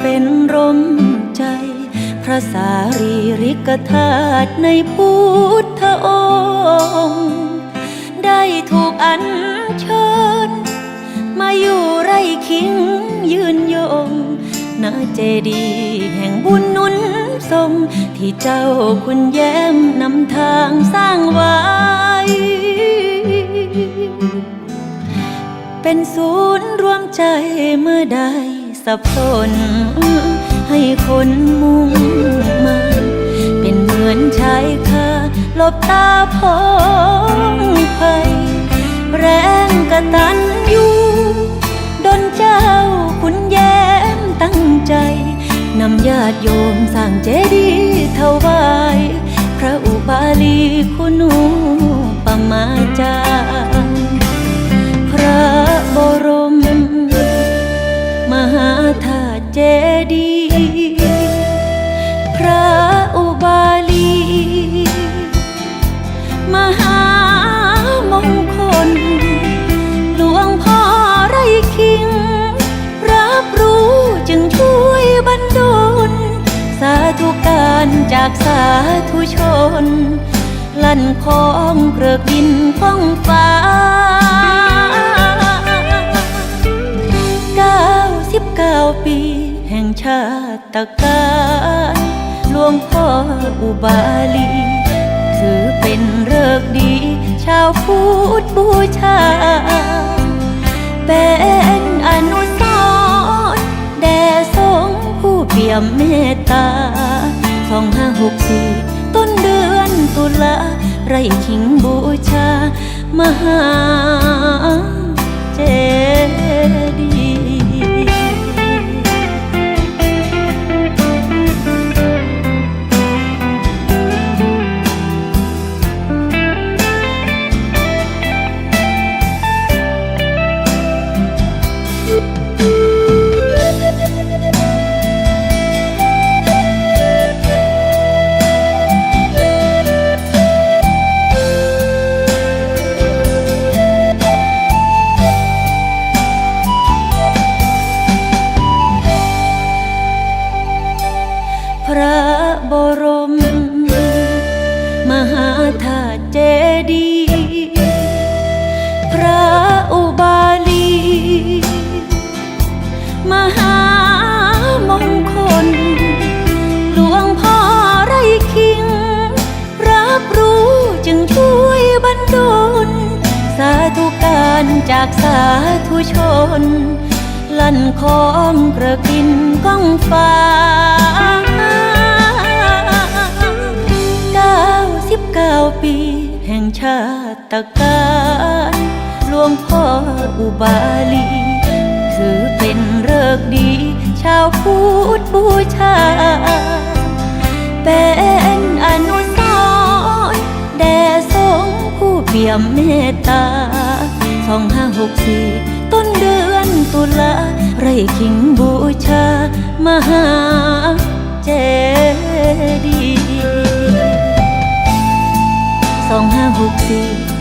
เป็นร่มใจ พระสารีริกธาตุในพุทธองค์ ได้ถูกอัญเชิญ มาอยู่ไรคิงยืนยงณเจดีย์แห่งบุญนุนทรงที่เจ้าคุณแย้มนำทางสร้างไว้ เป็นศูนย์รวมใจเมื่อใด สับสน ให้คนมุ่งมาเป็นเหมือนชายคาหลบตาพองไฟแรงกระตันอยู่ดนเจ้าคุณแย้มตั้งใจ นำญาติโยมสร้างเจดีย์ถวาย พระอุบาลีคุณูปมาจา จากสาธุชน ลั่นของเกลือกดินฟ้องฟ้า99ปี แห่งชาตการหลวงพ่ออุบาลี ถือเป็นเริกดี ชาวพุทธบูชา เป็นอนุสรณ์แด่สงผู้เปี่ยมเมตตา หกสี่ต้นเดือนตุลาไรขิงบูชามหา พระบรม มหาธาตุเจดีย์พระอุบาลี มหามงคล หลวงพ่อไรคิง รับรู้จึงช่วยบรรดลสาธุการจากสาธุชน ลั่นของกระกินก้องฟ้า ปีแห่งชาตการหลวงพ่ออุบาลี ถือเป็นเริกษ์ดี ชาวพุทธบูชา เป็นอนุสรณ์แด่สงฆ์ผู้เปี่ยมเมตตาสองห้าหกสี่ต้นเดือนตุลาไรขิงบูชามหาเจดี สอ